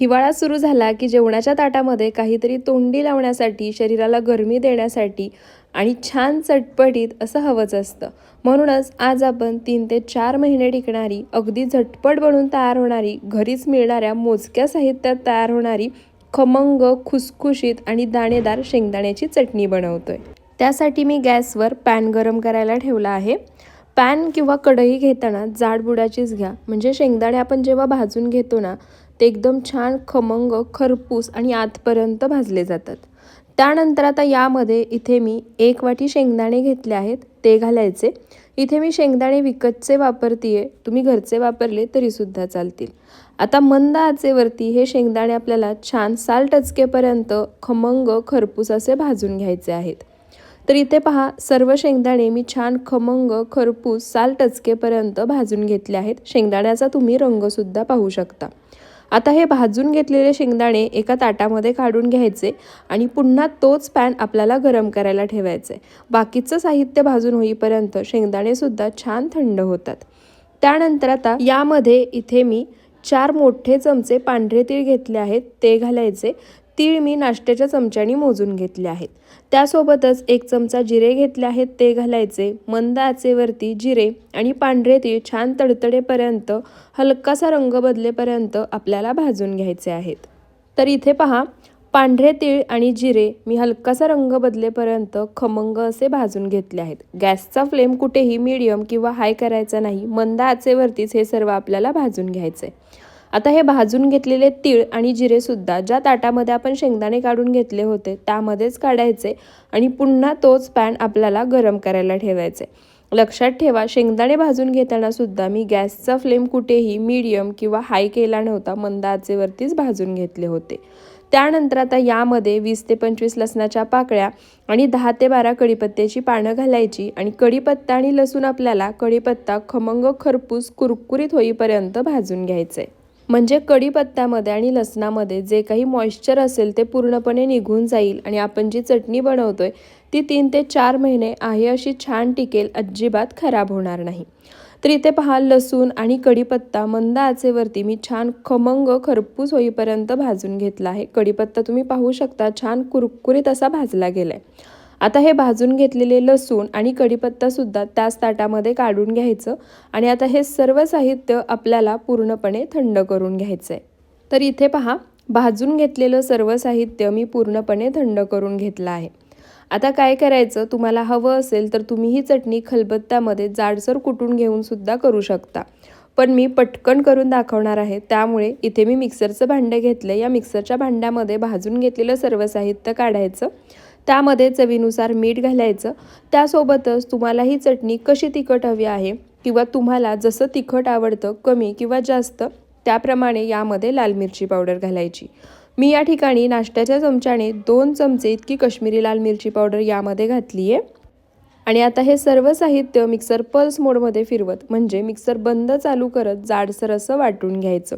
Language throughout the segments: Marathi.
हिवाळा सुरू झाला की जेवणाच्या ताटामध्ये काहीतरी तोंडी लावण्यासाठी शरीराला गरमी देण्यासाठी आणि छान चटपटीत असं हवंच असतं. म्हणूनच आज आपण तीन ते चार महिने टिकणारी अगदी झटपट बनून तयार होणारी घरीच मिळणाऱ्या मोजक्या साहित्यात तयार होणारी खमंग खुसखुशीत आणि दाणेदार शेंगदाण्याची चटणी बनवतोय. त्यासाठी मी गॅसवर पॅन गरम करायला ठेवला आहे. पॅन किंवा कढई घेताना जाड बुडाचीच घ्या. म्हणजे शेंगदाणे आपण जेव्हा भाजून घेतो ना ते एकदम छान खमंग खरपूस आणि आतपर्यंत भाजले जातात. त्यानंतर आता यामध्ये इथे मी एक वाटी शेंगदाणे घेतले आहेत ते घालायचे. इथे मी शेंगदाणे विकतचे वापरतीये तुम्ही घरचे वापरले तरीसुद्धा चालतील. आता मंद आचेवरती हे शेंगदाणे आपल्याला छान साल टचकेपर्यंत खमंग खरपूस असे भाजून घ्यायचे आहेत. तर इथे पहा सर्व शेंगदाणे मी छान खमंग खरपूस साल टचकेपर्यंत भाजून घेतले आहेत. शेंगदाण्याचा तुम्ही रंगसुद्धा पाहू शकता. आता हे भाजून घेतलेले शेंगदाणे एका ताटामध्ये काढून घ्यायचे आणि पुन्हा तोच पॅन आपल्याला गरम करायला ठेवायचे. बाकीचं साहित्य भाजून होईपर्यंत शेंगदाणेसुद्धा छान थंड होतात. त्यानंतर आता यामध्ये इथे मी चार मोठे चमचे पांढरे तीळ घेतले आहेत. ते घालायचे. तीळ मी नाश्त्याच्या चमच्यानी मोजून घेतले आहेत. त्यासोबतच एक चमचा जिरे घेतले आहेत ते घालायचे. मंद आचेवरती जिरे आणि पांढरे तीळ छान तडतडेपर्यंत हलकासा रंग बदलेपर्यंत आपल्याला भाजून घ्यायचे आहेत. तर इथे पहा पांढरे तीळ आणि जिरे मी हलकासा रंग बदलेपर्यंत खमंग असे भाजून घेतले आहेत. गॅसचा फ्लेम कुठेही मीडियम किंवा हाय करायचा नाही. मंद आचेवरतीच हे सर्व आपल्याला भाजून घ्यायचे. आता हे भाजून घेतलेले तीळ आणि जिरेसुद्धा ज्या ताटामध्ये आपण शेंगदाणे काढून घेतले होते त्यामध्येच काढायचे आणि पुन्हा तोच पॅन आपल्याला गरम करायला ठेवायचे. लक्षात ठेवा शेंगदाणे भाजून घेताना सुद्धा मी गॅसचा फ्लेम कुठेही मीडियम किंवा हाय केला नव्हता मंद आचेवरतीच भाजून घेतले होते. त्यानंतर आता यामध्ये वीस ते पंचवीस लसणाच्या पाकळ्या आणि दहा ते बारा कढीपत्त्याची पानं घालायची आणि कढीपत्ता आणि लसूण आपल्याला कढीपत्ता खमंग खरपूस कुरकुरीत होईपर्यंत भाजून घ्यायचं. आहे म्हणजे कढीपत्त्यामध्ये आणि लसणामध्ये जे काही मॉइश्चर असेल ते पूर्णपणे निघून जाईल आणि आपण जी चटणी बनवतो आहे ती तीन ते चार महिने आहे अशी छान टिकेल अजिबात खराब होणार नाही. तर इथे पहा लसूण आणि कढीपत्ता मंद आचेवरती मी छान खमंग खरपूस होईपर्यंत भाजून घेतला आहे. कढीपत्ता तुम्ही पाहू शकता छान कुरकुरीत असा भाजला गेला आहे आता हे भाजून घेतलेले लसूण आणि कढीपत्तासुद्धा त्याच ताटामध्ये काढून घ्यायचं आणि आता हे सर्व साहित्य आपल्याला पूर्णपणे थंड करून घ्यायचं आहे तर इथे पहा भाजून घेतलेलं सर्व साहित्य मी पूर्णपणे थंड करून घेतलं आहे. आता काय करायचं? तुम्हाला हवं असेल तर तुम्ही ही चटणी खलबत्त्यामध्ये जाडसर कुटून घेऊन सुद्धा करू शकता. पण मी पटकन करून दाखवणार आहे त्यामुळे इथे मी मिक्सरचं भांडं घेतलं या मिक्सरच्या भांड्यामध्ये भाजून घेतलेलं सर्व साहित्य काढायचं. त्यामध्ये चवीनुसार मीठ घालायचं. त्यासोबतच तुम्हाला ही चटणी कशी तिखट हवी आहे किंवा तुम्हाला जसं तिखट आवडतं कमी किंवा जास्त त्याप्रमाणे यामध्ये लाल मिरची पावडर घालायची. मी या ठिकाणी नाश्त्याच्या चमच्याने दोन चमचे इतकी कश्मीरी लाल मिरची पावडर यामध्ये घातली आहे आणि आता हे सर्व साहित्य मिक्सर पल्स मोडमध्ये फिरवत म्हणजे मिक्सर बंद चालू करत जाडसर असं वाटून घ्यायचं.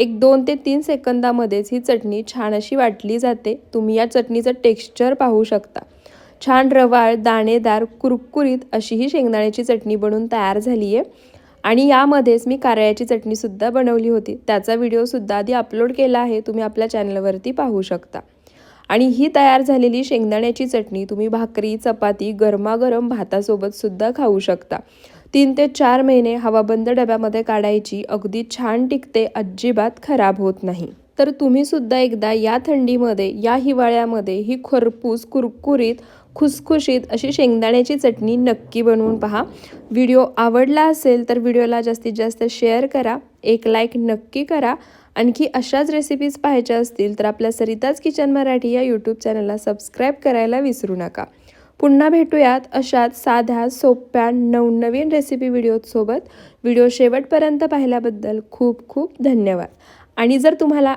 एक दोन ते तीन सेकंदामध्येच ही चटणी छान अशी वाटली जाते. तुम्ही या चटणीचं टेक्स्चर पाहू शकता. छान रवाळ दाणेदार कुरकुरीत अशी ही शेंगदाण्याची चटणी बनून तयार झाली आहे आणि यामध्येच मी कारळ्याची चटणीसुद्धा बनवली होती. त्याचा व्हिडिओसुद्धा आधी अपलोड केला आहे. तुम्ही आपल्या चॅनलवरती पाहू शकता. आणि ही तयार झालेली शेंगदाण्याची चटणी तुम्ही भाकरी चपाती गरमागरम भातासोबतसुद्धा खाऊ शकता. तीन ते चार महिने हवाबंद डब्यामध्ये काढायची अगदी छान टिकते अजिबात खराब होत नाही. तर तुम्ही सुद्धा एकदा या थंडीमध्ये या हिवाळ्यामध्ये ही खरपूस कुरकुरीत खुसखुशीत अशी शेंगदाण्याची चटणी नक्की बनवून पहा. व्हिडिओ आवडला असेल तर व्हिडिओला जास्तीत जास्त शेअर करा एक लाईक नक्की करा. आणखी अशाच रेसिपीज पाहायच्या असतील तर आपल्या सरिताज किचन मराठी या यूट्यूब चॅनलला सबस्क्राईब करायला विसरू नका. पुन्हा भेटूयात अशाच साध्या सोप्या नवनवीन रेसिपी व्हिडिओसोबत व्हिडिओ शेवटपर्यंत पाहिल्याबद्दल खूप खूप धन्यवाद. आणि जर तुम्हाला